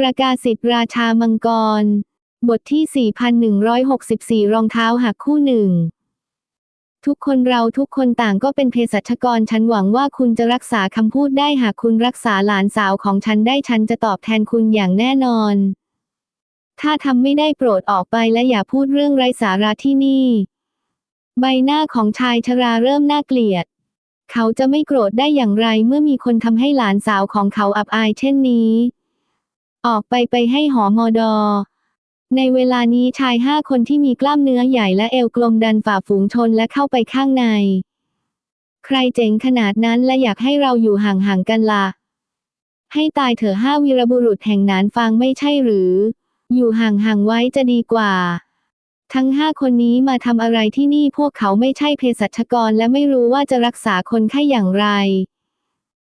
ประกาศสิทธิราชามังกร บทที่ 4164 รองเท้าหักคู่หนึ่ง ทุกคนเราทุกคนต่างก็เป็นเภสัชกร ฉันหวังว่าคุณจะรักษาคำพูดได้หากคุณรักษาหลานสาวของฉันได้ฉันจะตอบแทนคุณอย่างแน่นอน ถ้าทำไม่ได้โปรดออกไปและอย่าพูดเรื่องไร้สาระที่นี่ ใบหน้าของชายชราเริ่มน่าเกลียด เขาจะไม่โกรธได้อย่างไรเมื่อมีคนทำให้หลานสาวของเขาอับอายเช่นนี้ ออกไปไปให้หอมอดอ ในเวลานี้ชายห้าคนที่มีกล้ามเนื้อใหญ่และเอวกลมดันฝ่าฝูงชนและเข้าไปข้างใน ใครเจ๋งขนาดนั้นและอยากให้เราอยู่ห่างๆกันละ่ะ ให้ตายเถอะห้าวีรบุรุษแห่งนานฟังไม่ใช่หรือ อยู่ห่างๆไว้จะดีกว่า ทั้งห้าคนนี้มาทำอะไรที่นี่พวกเขาไม่ใช่เภสัชกรและไม่รู้ว่าจะรักษาคนไข้อย่างไร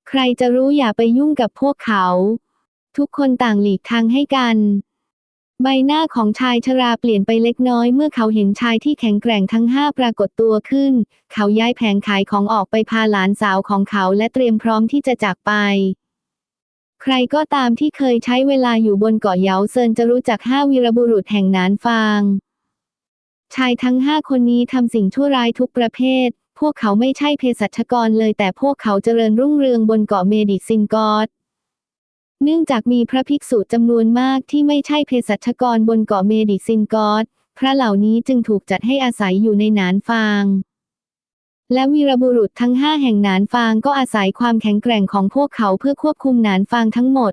ใครจะรู้อย่าไปยุ่งกับพวกเขา ทุกคนต่างหลีกทางให้กัน ใบหน้าของชายชราเปลี่ยนไปเล็กน้อยเมื่อเขาเห็นชายที่แข็งแกร่งทั้งห้าปรากฏตัวขึ้น เขาย้ายแผงขายของออกไปพาหลานสาวของเขาและเตรียมพร้อมที่จะจากไปใครก็ตามที่เคยใช้เวลาอยู่บนเกาะเยาเซินจะรู้จักห้าวีรบุรุษแห่งนานฟาง ชายทั้งห้าคนนี้ทำสิ่งชั่วร้ายทุกประเภท พวกเขาไม่ใช่เภสัชกรเลยแต่พวกเขาเจริญรุ่งเรืองบนเกาะเมดิซินกอด เนื่องจากมีพระภิกษุจำนวนมากที่ไม่ใช่เภสัชกรบนเกาะเมดิซินกอดพระเหล่านี้จึงถูกจัดให้อาศัยอยู่ในหนานฟาง และวีรบุรุษทั้งห้าแห่งหนานฟางก็อาศัยความแข็งแกร่งของพวกเขาเพื่อควบคุมหนานฟางทั้งหมด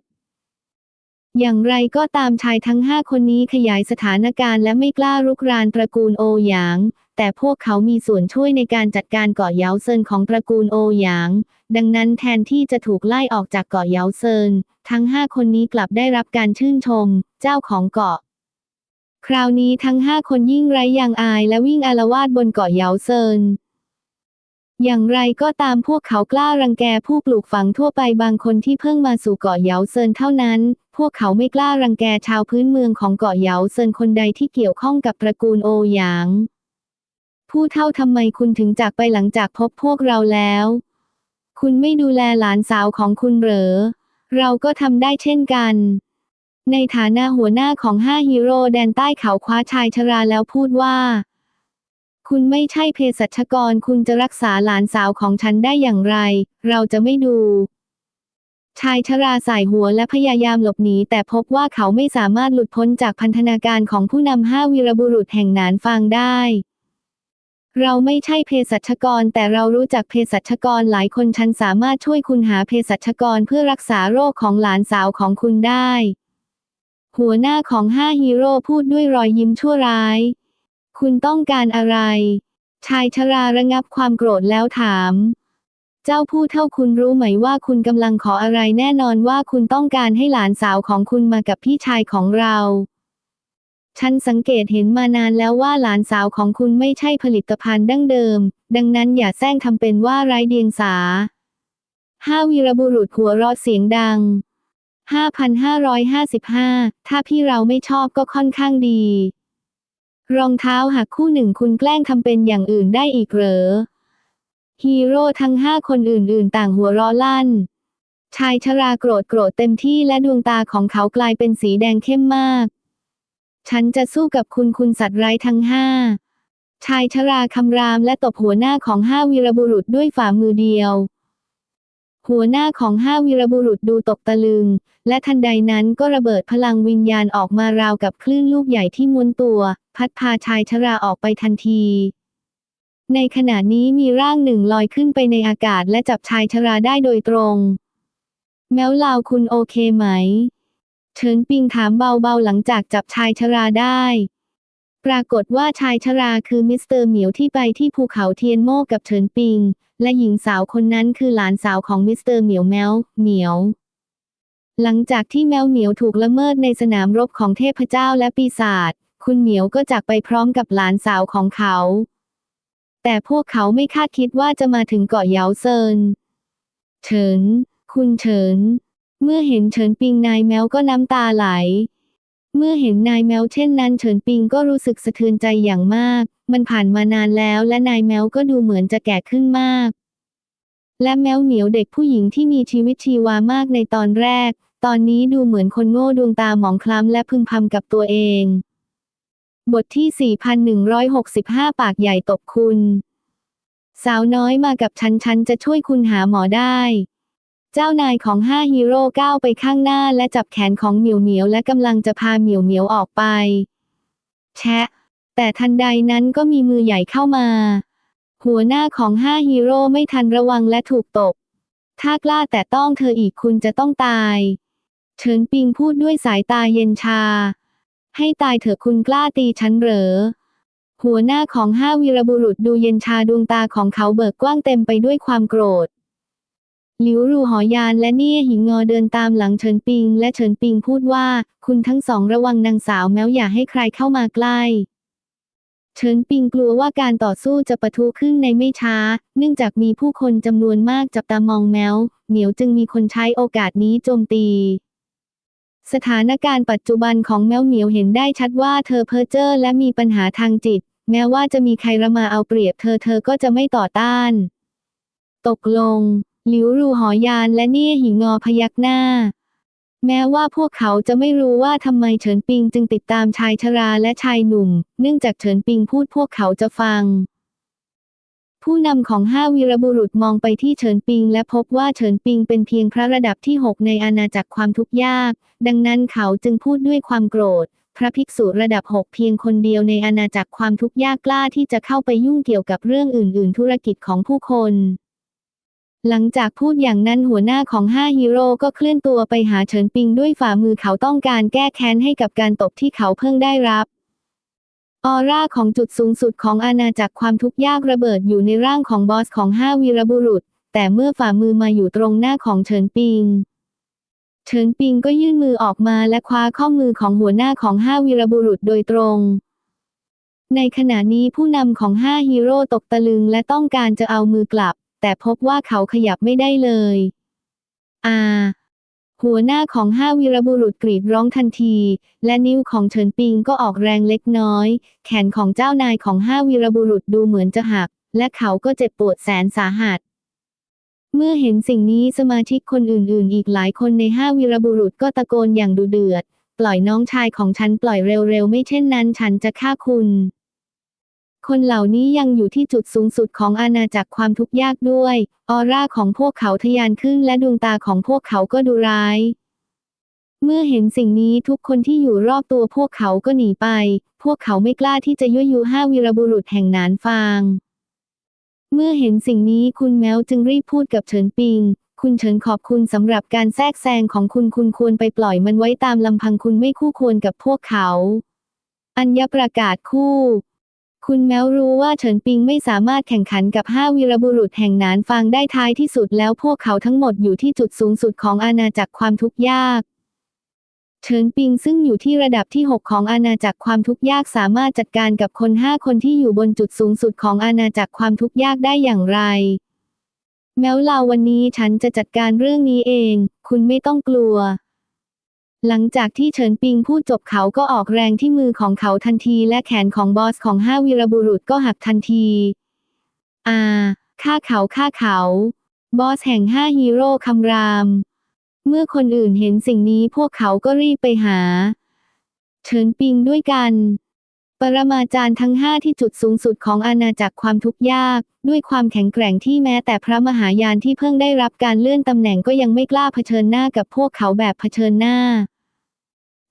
อย่างไรก็ตามชายทั้งห้าคนนี้ขยายสถานการณ์และไม่กล้ารุกรานตระกูลโอหยาง แต่พวกเขามีส่วนช่วยในการจัดการเกาะเยาเซินของตระกูลโอหยาง ดังนั้นแทนที่จะถูกไล่ออกจากเกาะเยาเซิน ทั้งห้าคนนี้กลับได้รับการชื่นชม เจ้าของเกาะ คราวนี้ทั้งห้าคนยิ่งไร้ยางอายและวิ่งอาละวาดบนเกาะเยาเซินอย่างไรก็ตามพวกเขากล้ารังแกผู้ปลูกฝังทั่วไปบางคนที่เพิ่งมาสู่เกาะเยาเซินเท่านั้น พวกเขาไม่กล้ารังแกชาวพื้นเมืองของเกาะเยาเซินคนใดที่เกี่ยวข้องกับตระกูลโอหยาง ผู้เท่าทำไมคุณถึงจากไปหลังจากพบพวกเราแล้ว คุณไม่ดูแลหลานสาวของคุณเหรอ เราก็ทำได้เช่นกัน ในฐานะหัวหน้าของห้าฮีโร่แดนใต้เขาคว้าชายชราแล้วพูดว่า คุณไม่ใช่เภสัชกร คุณจะรักษาหลานสาวของฉันได้อย่างไร เราจะไม่ดูชายชราสายหัวและพยายามหลบหนีแต่พบว่าเขาไม่สามารถหลุดพ้นจากพันธนาการของผู้นำห้าวีรบุรุษแห่งหนานฟางได้ เราไม่ใช่เภสัชกร แต่เรารู้จักเภสัชกรหลายคนฉันสามารถช่วยคุณหาเภสัชกรเพื่อรักษาโรคของหลานสาวของคุณได้ หัวหน้าของห้าฮีโร่พูดด้วยรอยยิ้มชั่วร้าย คุณต้องการอะไร ชายชราระงับความโกรธแล้วถาม เจ้าผู้เท่าคุณรู้ไหมว่าคุณกำลังขออะไรแน่นอนว่าคุณต้องการให้หลานสาวของคุณมากับพี่ชายของเรา ฉันสังเกตเห็นมานานแล้วว่าหลานสาวของคุณไม่ใช่ผลิตภัณฑ์ดั้งเดิม ดังนั้นอย่าแซงทำเป็นว่าไร้เดียงสาห้าวีรบุรุษหัวเราะเสียงดัง 5,555 ถ้าพี่เราไม่ชอบก็ค่อนข้างดี รองเท้าหักคู่หนึ่งคุณแกล้งทำเป็นอย่างอื่นได้อีกเหรอ ฮีโร่ทั้งห้าคนอื่นๆ ต่างหัวเราะลั่น ชายชราโกรธโกรธเต็มที่และดวงตาของเขากลายเป็นสีแดงเข้มมาก ฉันจะสู้กับคุณคุณสัตว์ร้ายทั้งห้า ชายชราคำรามและตบหัวหน้าของห้าวีรบุรุษด้วยฝ่ามือเดียว หัวหน้าของห้าวีรบุรุษดูตกตะลึง และทันใดนั้นก็ระเบิดพลังวิญญาณออกมาราวกับคลื่นลูกใหญ่ที่ม้วนตัว พัดพาชายชราออกไปทันทีในขณะนี้มีร่างหนึ่งลอยขึ้นไปในอากาศและจับชายชราได้โดยตรง แม้วลาวคุณโอเคไหม เฉินปิงถามเบาๆหลังจากจับชายชราได้ ปรากฏว่าชายชราคือมิสเตอร์เหมียวที่ไปที่ภูเขาเทียนโม่กับเฉินปิง และหญิงสาวคนนั้นคือหลานสาวของมิสเตอร์เหมียวแมวเหมียว หลังจากที่แมวเหมียวถูกละเมิดในสนามรบของเทพเจ้าและปีศาจคุณเหมียวก็จากไปพร้อมกับหลานสาวของเขา แต่พวกเขาไม่คาดคิดว่าจะมาถึงเกาะเหยาเซิน เฉิน คุณเฉิน เมื่อเห็นเฉินปิงนายแมวก็น้ำตาไหล เมื่อเห็นนายแมวเช่นนั้นเฉินปิงก็รู้สึกสะเทือนใจอย่างมาก มันผ่านมานานแล้วและนายแมวก็ดูเหมือนจะแก่ขึ้นมาก และแมวเหมียวเด็กผู้หญิงที่มีชีวิตชีวามากในตอนแรก ตอนนี้ดูเหมือนคนโง่ดวงตาหมองคล้ำและพึมพำกับตัวเอง บทที่ 4165 ปากใหญ่ตบคุณ สาวน้อยมากับฉันฉันจะช่วยคุณหาหมอได้ เจ้านายของห้าฮีโร่ก้าวไปข้างหน้าและจับแขนของเหมียวเหมียวและกำลังจะพาเหมียวเหมียวออกไป แชะ แต่ทันใดนั้นก็มีมือใหญ่เข้ามา หัวหน้าของห้าฮีโร่ไม่ทันระวังและถูกตก ถ้ากล้าแต่ต้องเธออีกคุณจะต้องตายเฉินปิงพูดด้วยสายตาเย็นชา ให้ตายเถอะคุณกล้าตีฉันเหรอ หัวหน้าของห้าวีรบุรุษดูเย็นชาดวงตาของเขาเบิกกว้างเต็มไปด้วยความโกรธ หลิวรูหอยานและเนี่ยหิงงอเดินตามหลังเฉินปิง และเฉินปิงพูดว่า คุณทั้งสองระวังนางสาวแม้วอย่าให้ใครเข้ามาใกล้เฉินปิงกลัวว่าการต่อสู้จะปะทุขึ้นในไม่ช้า เนื่องจากมีผู้คนจำนวนมากจับตามองแมว เหมียวจึงมีคนใช้โอกาสนี้โจมตี สถานการณ์ปัจจุบันของแมวเหมียวเห็นได้ชัดว่าเธอเพ้อเจ้อและมีปัญหาทางจิต แม้ว่าจะมีใครระมาเอาเปรียบเธอเธอก็จะไม่ต่อต้าน ตกลง หลิวรูหอยานและเนี่ยหิงอพยักหน้า แม้ว่าพวกเขาจะไม่รู้ว่าทำไมเฉินปิงจึงติดตามชายชราและชายหนุ่ม เนื่องจากเฉินปิงพูดพวกเขาจะฟัง ผู้นำของห้าวีรบุรุษมองไปที่เฉินปิง และพบว่าเฉินปิงเป็นเพียงพระระดับที่หกในอาณาจักรความทุกข์ยาก ดังนั้นเขาจึงพูดด้วยความโกรธพระภิกษุระดับหกเพียงคนเดียวในอาณาจักรความทุกข์ยากกล้าที่จะเข้าไปยุ่งเกี่ยวกับเรื่องอื่น ๆ ธุรกิจของผู้คน หลังจากพูดอย่างนั้นหัวหน้าของห้าฮีโร่ก็เคลื่อนตัวไปหาเฉินปิงด้วยฝ่ามือเขาต้องการแก้แค้นให้กับการตบที่เขาเพิ่งได้รับ ออร่าของจุดสูงสุดของอาณาจักรความทุกข์ยากระเบิดอยู่ในร่างของบอสของห้าวีรบุรุษ แต่เมื่อฝ่ามือมาอยู่ตรงหน้าของเฉินปิง เฉินปิงก็ยื่นมือออกมาและคว้าข้อมือของหัวหน้าของห้าวีรบุรุษโดยตรงในขณะนี้ผู้นำของห้าฮีโร่ตกตะลึงและต้องการจะเอามือกลับ แต่พบว่าเขาขยับไม่ได้เลย อาหัวหน้าของห้าวีรบุรุษกรีดร้องทันที และนิ้วของเฉินปิงก็ออกแรงเล็กน้อย แขนของเจ้านายของห้าวีรบุรุษดูเหมือนจะหัก และเขาก็เจ็บปวดแสนสาหัส เมื่อเห็นสิ่งนี้สมาชิกคนอื่นๆ อีกหลายคนในห้าวีรบุรุษก็ตะโกนอย่างดุเดือด ปล่อยน้องชายของฉันปล่อยเร็วๆ ไม่เช่นนั้นฉันจะฆ่าคุณ คนเหล่านี้ยังอยู่ที่จุดสูงสุดของอาณาจักรความทุกข์ยากด้วย ออร่าของพวกเขาทะยานขึ้นและดวงตาของพวกเขาก็ดูร้าย เมื่อเห็นสิ่งนี้ทุกคนที่อยู่รอบตัวพวกเขาก็หนีไป พวกเขาไม่กล้าที่จะยั่วยุห้าวีรบุรุษแห่งนานฟาง เมื่อเห็นสิ่งนี้คุณแมวจึงรีบพูดกับเฉินปิงคุณเฉินขอบคุณสำหรับการแทรกแซงของคุณคุณควรไปปล่อยมันไว้ตามลำพังคุณไม่คู่ควรกับพวกเขา อัญญประกาศคู่ คุณแมวรู้ว่าเฉินปิงไม่สามารถแข่งขันกับห้าวีรบุรุษแห่งนานฟางได้ท้ายที่สุดแล้วพวกเขาทั้งหมดอยู่ที่จุดสูงสุดของอาณาจักรความทุกข์ยากเฉินปิงซึ่งอยู่ที่ระดับที่ 6 ของอาณาจักรความทุกข์ยากสามารถจัดการกับคนห้าคนที่อยู่บนจุดสูงสุดของอาณาจักรความทุกข์ยากได้อย่างไร แม้วลาวันนี้ฉันจะจัดการเรื่องนี้เอง คุณไม่ต้องกลัว หลังจากที่เฉินปิงพูดจบเขาก็ออกแรงที่มือของเขาทันทีและแขนของบอสของห้าวีรบุรุษก็หักทันที อ่าฆ่าเขาฆ่าเขา บอสแห่งห้าฮีโร่คำราม เมื่อคนอื่นเห็นสิ่งนี้พวกเขาก็รีบไปหา เฉินปิงด้วยกัน ปรมาจารย์ทั้งห้าที่จุดสูงสุดของอาณาจักรความทุกข์ยาก ด้วยความแข็งแกร่งที่แม้แต่พระมหายานที่เพิ่งได้รับการเลื่อนตำแหน่งก็ยังไม่กล้าเผชิญหน้ากับพวกเขาแบบเผชิญหน้า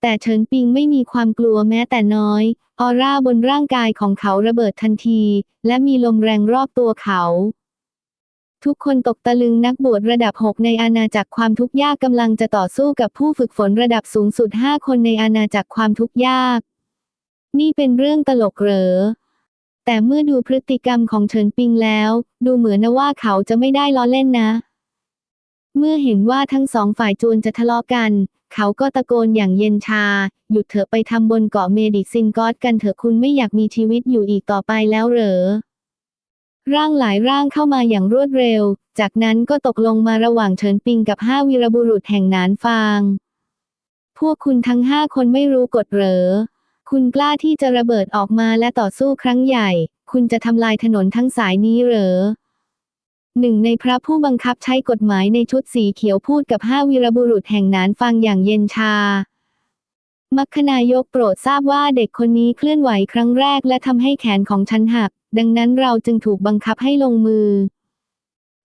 แต่เฉินปิงไม่มีความกลัวแม้แต่น้อย ออร่าบนร่างกายของเขาระเบิดทันที และมีลมแรงรอบตัวเขา ทุกคนตกตะลึงนักบวชระดับ6ในอาณาจักรความทุกข์ยากกำลังจะต่อสู้กับผู้ฝึกฝนระดับสูงสุด5คนในอาณาจักรความทุกข์ยาก นี่เป็นเรื่องตลกเหรอ แต่เมื่อดูพฤติกรรมของเฉินปิงแล้ว ดูเหมือนนะว่าเขาจะไม่ได้ล้อเล่นนะ เมื่อเห็นว่าทั้งสองฝ่ายจวนจะทะเลาะกัน เขาก็ตะโกนอย่างเย็นชา หยุดเถอะไปทำบนเกาะเมดิซินกอสกันเถอะคุณไม่อยากมีชีวิตอยู่อีกต่อไปแล้วเหรอร่างหลายร่างเข้ามาอย่างรวดเร็ว จากนั้นก็ตกลงมาระหว่างเฉินปิงกับห้าวีรบุรุษแห่งนานฟาง พวกคุณทั้งห้าคนไม่รู้กฎเหรอ คุณกล้าที่จะระเบิดออกมาและต่อสู้ครั้งใหญ่ คุณจะทำลายถนนทั้งสายนี้เหรอหนึ่งในพระผู้บังคับใช้กฎหมายในชุดสีเขียวพูดกับห้าวีรบุรุษแห่งนานฟังอย่างเย็นชา มัคคณายกโปรดทราบว่าเด็กคนนี้เคลื่อนไหวครั้งแรกและทำให้แขนของฉันหัก ดังนั้นเราจึงถูกบังคับให้ลงมือ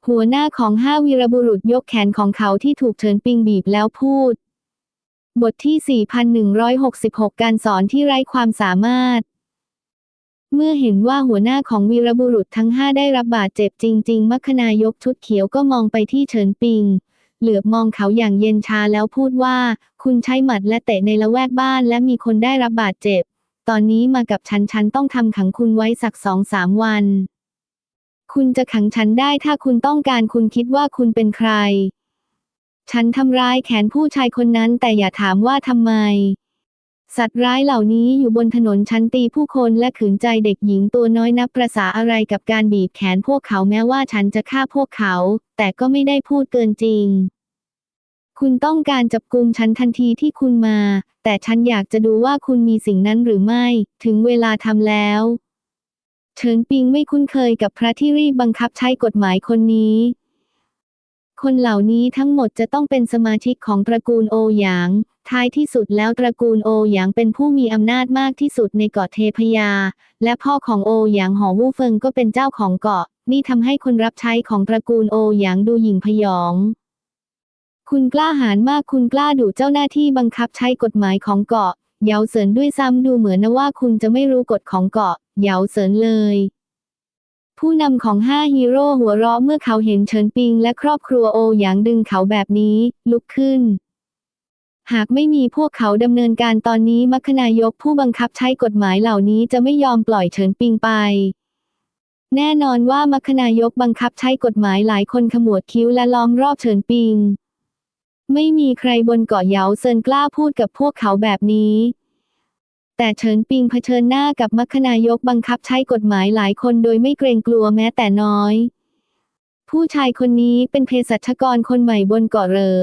หัวหน้าของห้าวีรบุรุษยกแขนของเขาที่ถูกเฉินปิงบีบแล้วพูด บทที่ 4166 การสอนที่ไร้ความสามารถ เมื่อเห็นว่าหัวหน้าของวีรบุรุษทั้งห้าได้รับบาดเจ็บจริง ๆ มัคคณายกชุดเขียวก็มองไปที่เฉินปิง เหลือบมองเขาอย่างเย็นชาแล้วพูดว่า คุณใช้หมัดและเตะในละแวกบ้านและมีคนได้รับบาดเจ็บ ตอนนี้มากับฉันฉันต้องทำขังคุณไว้สักสองสามวัน คุณจะขังฉันได้ถ้าคุณต้องการคุณคิดว่าคุณเป็นใคร ฉันทำร้ายแขนผู้ชายคนนั้นแต่อย่าถามว่าทำไม สัตว์ร้ายเหล่านี้อยู่บนถนนชั้นตีผู้คนและขืนใจเด็กหญิงตัวน้อยนับประษาอะไรกับการบีบแขนพวกเขาแม้ว่าฉันจะฆ่าพวกเขา แต่ก็ไม่ได้พูดเกินจริง คุณต้องการจับกุมฉันทันทีที่คุณมา แต่ฉันอยากจะดูว่าคุณมีสิ่งนั้นหรือไม่ ถึงเวลาทำแล้วเฉินปิงไม่คุ้นเคยกับพระที่รีบบังคับใช้กฎหมายคนนี้ คนเหล่านี้ทั้งหมดจะต้องเป็นสมาชิกของตระกูลโอหยาง ท้ายที่สุดแล้วตระกูลโอหยางเป็นผู้มีอำนาจมากที่สุดในเกาะเทพยา และพ่อของโอหยางหอวู่เฟิงก็เป็นเจ้าของเกาะ นี่ทำให้คนรับใช้ของตระกูลโอหยางดูหยิ่งพยอง คุณกล้าหาญมากคุณกล้าดุเจ้าหน้าที่บังคับใช้กฎหมายของเกาะ เหยาเสินด้วยซ้ำดูเหมือนนะว่าคุณจะไม่รู้กฎของเกาะ เหยาเสินเลย ผู้นำของห้าฮีโร่หัวเราะเมื่อเขาเห็นเฉินปิงและครอบครัวโอหยางดึงเขาแบบนี้ ลุกขึ้น หากไม่มีพวกเขาดำเนินการตอนนี้มัคคนายกผู้บังคับใช้กฎหมายเหล่านี้จะไม่ยอมปล่อยเฉินปิงไป แน่นอนว่ามัคคนายกบังคับใช้กฎหมายหลายคนขมวดคิ้วและล้อมรอบเฉินปิง ไม่มีใครบนเกาะเหยาเซินกล้าพูดกับพวกเขาแบบนี้ แต่เฉินปิงเผชิญหน้ากับมัคคนายกบังคับใช้กฎหมายหลายคนโดยไม่เกรงกลัวแม้แต่น้อย ผู้ชายคนนี้เป็นเภสัชกรคนใหม่บนเกาะเหรอ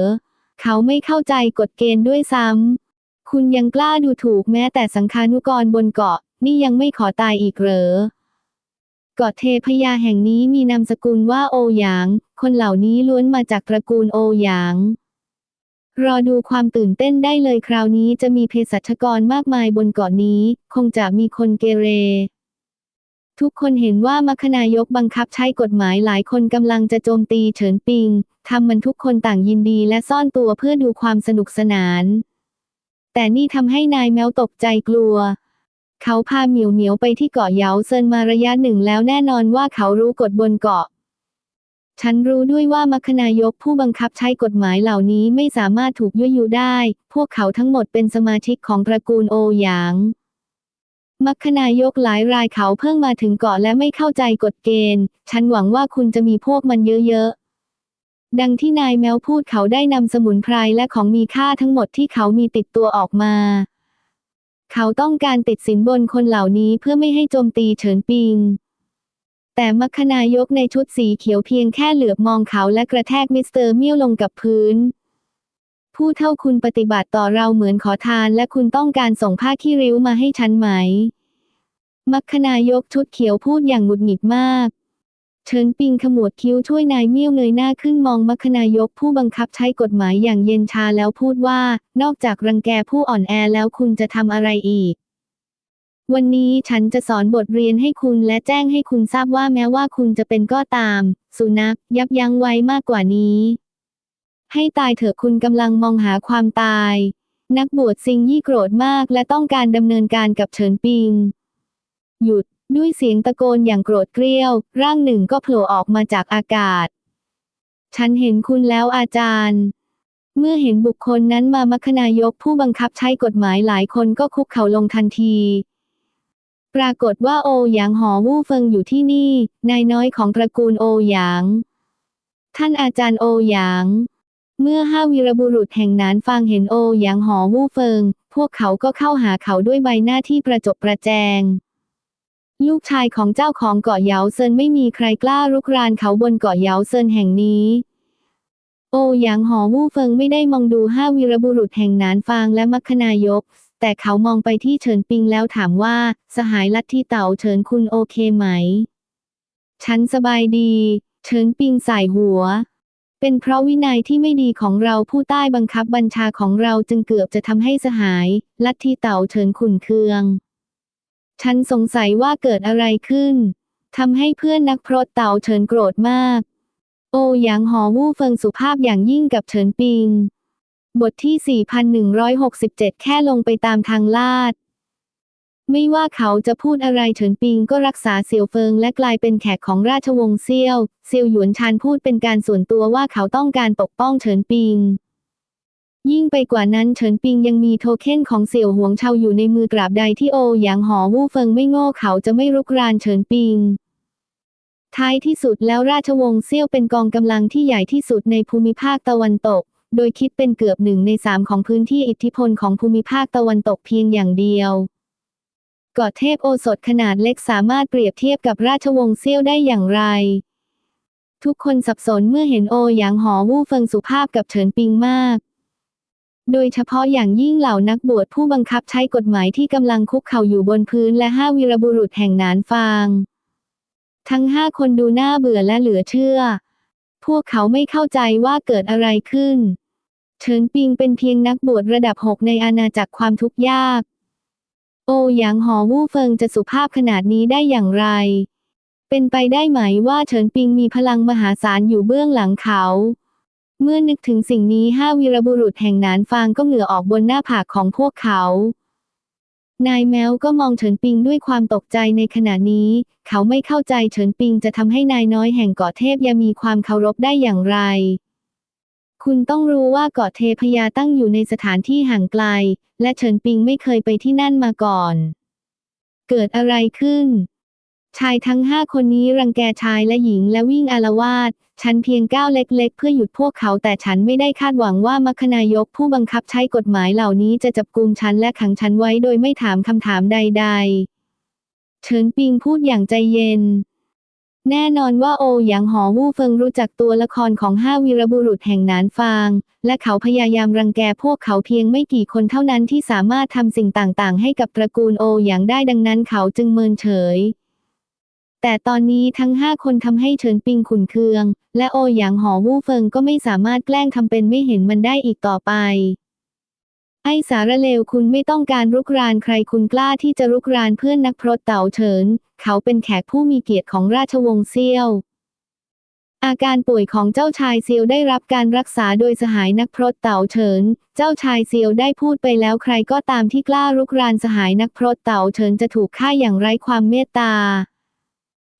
เขาไม่เข้าใจกฎเกณฑ์ด้วยซ้ำ คุณยังกล้าดูถูกแม้แต่สังคานุกรบนเกาะ นี่ยังไม่ขอตายอีกเหรอเกาะเทพยาแห่งนี้มีนามสกุลว่าโอหยาง คนเหล่านี้ล้วนมาจากตระกูลโอหยาง รอดูความตื่นเต้นได้เลยคราวนี้จะมีเภสัชกรมากมายบนเกาะนี้ คงจะมีคนเกเร ทุกคนเห็นว่ามัคคนายกบังคับใช้กฎหมายหลายคนกำลังจะโจมตีเฉินปิงทำมันทุกคนต่างยินดีและซ่อนตัวเพื่อดูความสนุกสนาน แต่นี่ทำให้นายแมวตกใจกลัว เขาพาเหมียวเหมียวไปที่เกาะเหยาเซินมาระยะหนึ่งแล้วแน่นอนว่าเขารู้กฎบนเกาะ ฉันรู้ด้วยว่ามัคคนายกผู้บังคับใช้กฎหมายเหล่านี้ไม่สามารถถูกยั่วยุได้ พวกเขาทั้งหมดเป็นสมาชิกของตระกูลโอหยางมัคคนายกหลายรายเขาเพิ่งมาถึงเกาะและไม่เข้าใจกฎเกณฑ์ ฉันหวังว่าคุณจะมีพวกมันเยอะๆ ดังที่นายแมวพูดเขาได้นำสมุนไพรและของมีค่าทั้งหมดที่เขามีติดตัวออกมา เขาต้องการติดสินบนคนเหล่านี้เพื่อไม่ให้โจมตีเฉินปิง แต่มัคคนายกในชุดสีเขียวเพียงแค่เหลือบมองเขาและกระแทกมิสเตอร์มิวลงกับพื้น ผู้เท่าคุณปฏิบัติต่อเราเหมือนขอทานและคุณต้องการส่งผ้าขี้ริ้วมาให้ฉันไหม มัคคนายกชุดเขียวพูดอย่างหงุดหงิดมากเฉินปิงขมวดคิ้วช่วยนายเมี่ยวเงยหน้าขึ้นมองมัคคนายกผู้บังคับใช้กฎหมายอย่างเย็นชาแล้วพูดว่า นอกจากรังแกผู้อ่อนแอแล้วคุณจะทำอะไรอีก วันนี้ฉันจะสอนบทเรียนให้คุณและแจ้งให้คุณทราบว่าแม้ว่าคุณจะเป็นก็ตาม สุนัขยับยั้งไว้มากกว่านี้ ให้ตายเถอะคุณกำลังมองหาความตาย นักบวชซิงยี่โกรธมากและต้องการดำเนินการกับเฉินปิง หยุดด้วยเสียงตะโกนอย่างโกรธเกรี้ยว ร่างหนึ่งก็โผล่ออกมาจากอากาศ ฉันเห็นคุณแล้วอาจารย์ เมื่อเห็นบุคคลนั้นมามัคคนายกผู้บังคับใช้กฎหมายหลายคนก็คุกเข่าลงทันที ปรากฏว่าโอหยางหอวู่เฟิงอยู่ที่นี่ นายน้อยของตระกูลโอหยาง ท่านอาจารย์โอหยาง เมื่อห้าวีรบุรุษแห่งนั้นฟังเห็นโอหยางหอวู่เฟิง พวกเขาก็เข้าหาเขาด้วยใบหน้าที่ประจบประแจง ลูกชายของเจ้าของเกาะเหยาเซินไม่มีใครกล้ารุกรานเขาบนเกาะเหยาเซินแห่งนี้ โอหยางหอวู่เฟิงไม่ได้มองดูห้าวีรบุรุษแห่งนานฟางและมัคคนายก แต่เขามองไปที่เฉินปิงแล้วถามว่า สหายลัทธิเต่าเฉินคุณโอเคไหม ฉันสบายดี เฉินปิงสายหัว เป็นเพราะวินัยที่ไม่ดีของเราผู้ใต้บังคับบัญชาของเราจึงเกือบจะทำให้สหาย ลัทธิเต่าเฉินขุนเคือง ฉันสงสัยว่าเกิดอะไรขึ้นทำให้เพื่อนนักพรตเต่าเฉินโกรธมาก โอหยางหอวู่เฟิงสุภาพอย่างยิ่งกับเฉินปิง บทที่ 4167 แค่ลงไปตามทางลาด ไม่ว่าเขาจะพูดอะไรเฉินปิงก็รักษาเสี่ยวเฟิงและกลายเป็นแขกของราชวงศ์เซี่ยว เซียวหยวนชานพูดเป็นการส่วนตัวว่าเขาต้องการปกป้องเฉินปิง ยิ่งไปกว่านั้นเฉินปิงยังมีโทเค็นของเสี่ยวหวงเชาอยู่ในมือกราบใดที่โอหยางหอวู่เฟิงไม่โง่เขาจะไม่รุกรานเฉินปิงท้ายที่สุดแล้วราชวงศ์เซี่ยวเป็นกองกำลังที่ใหญ่ที่สุดในภูมิภาคตะวันตก โดยคิดเป็นเกือบหนึ่งในสามของพื้นที่อิทธิพลของภูมิภาคตะวันตกเพียงอย่างเดียวเกาะเทพโอสถขนาดเล็กสามารถเปรียบเทียบกับราชวงศ์เซี่ยวได้อย่างไร ทุกคนสับสนเมื่อเห็นโอหยางหอวู่เฟิงสุภาพกับเฉินปิงมากโดยเฉพาะอย่างยิ่งเหล่านักบวชผู้บังคับใช้กฎหมายที่กำลังคุกเข่าอยู่บนพื้นและห้าวีรบุรุษแห่งนานฟาง ทั้งห้าคนดูน่าเบื่อและเหลือเชื่อ พวกเขาไม่เข้าใจว่าเกิดอะไรขึ้น เฉินปิงเป็นเพียงนักบวชระดับหกในอาณาจักรความทุกข์ยาก โอหยางหอวู่เฟิงจะสุภาพขนาดนี้ได้อย่างไร เป็นไปได้ไหมว่าเฉินปิงมีพลังมหาศาลอยู่เบื้องหลังเขา เมื่อนึกถึงสิ่งนี้ห้าวีรบุรุษแห่งนานฟางก็เหงื่อออกบนหน้าผากของพวกเขา นายแมวก็มองเฉินปิงด้วยความตกใจในขณะนี้ เขาไม่เข้าใจเฉินปิงจะทำให้นายน้อยแห่งเกาะเทพยามีความเคารพได้อย่างไร คุณต้องรู้ว่าเกาะเทพยาตั้งอยู่ในสถานที่ห่างไกล และเฉินปิงไม่เคยไปที่นั่นมาก่อน เกิดอะไรขึ้น ชายทั้งห้าคนนี้รังแกชายและหญิงและวิ่งอาละวาดฉันเพียงก้าวเล็ก ๆ เพื่อหยุดพวกเขาแต่ฉันไม่ได้คาดหวังว่ามัคนายกผู้บังคับใช้กฎหมายเหล่านี้จะจับกุมฉันและขังฉันไว้โดยไม่ถามคำถามใด ๆ เฉินปิงพูดอย่างใจเย็น แน่นอนว่าโอหยางหอวู่เฟิงรู้จักตัวละครของห้าวีรบุรุษแห่งหนานฟาง และเขาพยายามรังแกพวกเขาเพียงไม่กี่คนเท่านั้นที่สามารถทำสิ่งต่างๆ ให้กับตระกูลโอหยางได้ดังนั้นเขาจึงเมินเฉย แต่ตอนนี้ทั้งห้าคนทำให้เฉินปิงขุนเคือง และโอหยางหอวู่เฟิงก็ไม่สามารถแกล้งทำเป็นไม่เห็นมันได้อีกต่อไปไอ้สารเลวคุณไม่ต้องการรุกรานใครคุณกล้าที่จะรุกรานเพื่อนนักพรตเต่าเฉิน เขาเป็นแขกผู้มีเกียรติของราชวงศ์เซียว อาการป่วยของเจ้าชายเซียวได้รับการรักษาโดยสหายนักพรตเต่าเฉิน เจ้าชายเซียวได้พูดไปแล้วใครก็ตามที่กล้ารุกรานสหายนักพรตเต่าเฉินจะถูกฆ่าอย่างไร้ความเมตตา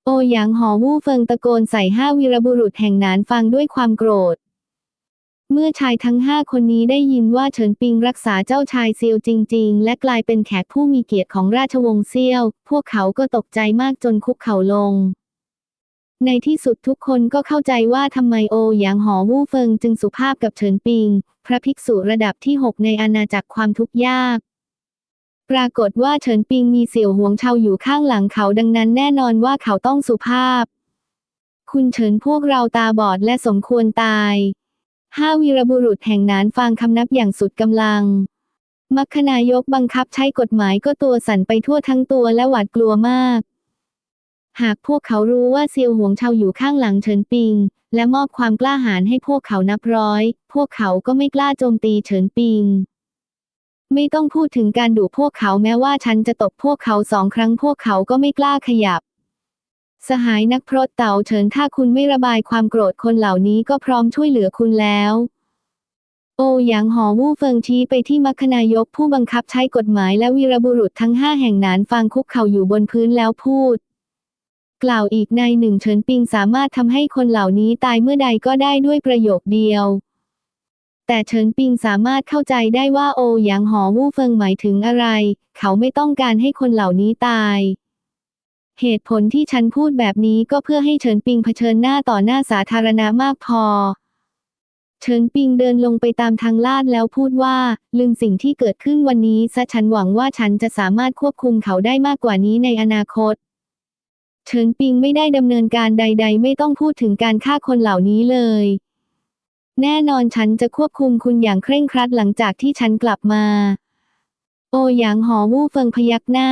โอหยางหอวู่เฟิงตะโกนใส่ห้าวีรบุรุษแห่งนานฟังด้วยความโกรธ เมื่อชายทั้งห้าคนนี้ได้ยินว่าเฉินปิงรักษาเจ้าชายเซียวจริง ๆ และกลายเป็นแขกผู้มีเกียรติของราชวงศ์เซียว พวกเขาก็ตกใจมากจนคุกเข่าลง ในที่สุดทุกคนก็เข้าใจว่าทำไมโอหยางหอวู่เฟิงจึงสุภาพกับเฉินปิง พระภิกษุระดับที่6ในอาณาจักรความทุกข์ยาก ปรากฏว่าเฉินปิงมีเสี่ยวหวงเชาอยู่ข้างหลังเขาดังนั้นแน่นอนว่าเขาต้องสุภาพ คุณเฉินพวกเราตาบอดและสมควรตาย ห้าวีรบุรุษแห่งนานฟังคำนับอย่างสุดกำลัง มัคคนายกบังคับใช้กฎหมายก็ตัวสั่นไปทั่วทั้งตัวและหวาดกลัวมาก หากพวกเขารู้ว่าเซียวหวงเชาอยู่ข้างหลังเฉินปิง และมอบความกล้าหาญให้พวกเขานับร้อย พวกเขาก็ไม่กล้าโจมตีเฉินปิง ไม่ต้องพูดถึงการดุพวกเขาแม้ว่าฉันจะตบพวกเขาสองครั้งพวกเขาก็ไม่กล้าขยับ สหายนักพรตเต่าเฉินถ้าคุณไม่ระบายความโกรธคนเหล่านี้ก็พร้อมช่วยเหลือคุณแล้ว โอหยางหอวู่เฟิงชี้ไปที่มัคคนายกผู้บังคับใช้กฎหมายและวีรบุรุษทั้งห้าแห่งนานฟางคุกเข่าอยู่บนพื้นแล้วพูด กล่าวอีกในหนึ่งเฉินปิงสามารถทำให้คนเหล่านี้ตายเมื่อใดก็ได้ด้วยประโยคเดียวแต่เฉินปิงสามารถเข้าใจได้ว่าโอหยางหอวู่เฟิงหมายถึงอะไร เขาไม่ต้องการให้คนเหล่านี้ตาย เหตุผลที่ฉันพูดแบบนี้ก็เพื่อให้เฉินปิงเผชิญหน้าต่อหน้าสาธารณะมากพอ เฉินปิงเดินลงไปตามทางลาดแล้วพูดว่า ลืมสิ่งที่เกิดขึ้นวันนี้ซะฉันหวังว่าฉันจะสามารถควบคุมเขาได้มากกว่านี้ในอนาคต เฉินปิงไม่ได้ดำเนินการใด ๆ ไม่ต้องพูดถึงการฆ่าคนเหล่านี้เลย แน่นอนฉันจะควบคุมคุณอย่างเคร่งครัดหลังจากที่ฉันกลับมา โอหยางหอวู่เฟิงพยักหน้า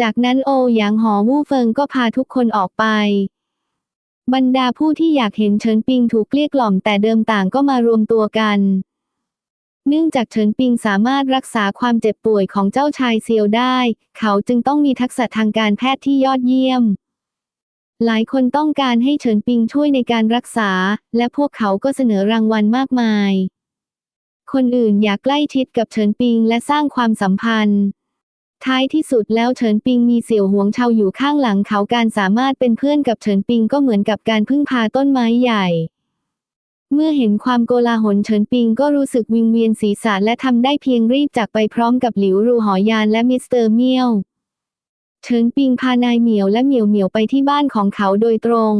จากนั้นโอหยางหอวู่เฟิงก็พาทุกคนออกไป บรรดาผู้ที่อยากเห็นเฉินปิงถูกเกลี้ยกล่อมแต่เดิมต่างก็มารวมตัวกัน เนื่องจากเฉินปิงสามารถรักษาความเจ็บป่วยของเจ้าชายเซียวได้ เขาจึงต้องมีทักษะทางการแพทย์ที่ยอดเยี่ยม หลายคนต้องการให้เฉินปิงช่วยในการรักษา และพวกเขาก็เสนอรางวัลมากมาย คนอื่นอยากใกล้ชิดกับเฉินปิงและสร้างความสัมพันธ์ ท้ายที่สุดแล้วเฉินปิงมีเสี่ยวหวงเชาอยู่ข้างหลังเขาการสามารถเป็นเพื่อนกับเฉินปิงก็เหมือนกับการพึ่งพาต้นไม้ใหญ่ เมื่อเห็นความโกลาหลเฉินปิงก็รู้สึกวิงเวียนศีรษะและทำได้เพียงรีบจากไปพร้อมกับหลิวรูหอยานและมิสเตอร์เมียวเฉินปิงพานายเหมียวและเหมียวเหมียวไปที่บ้านของเขาโดยตรง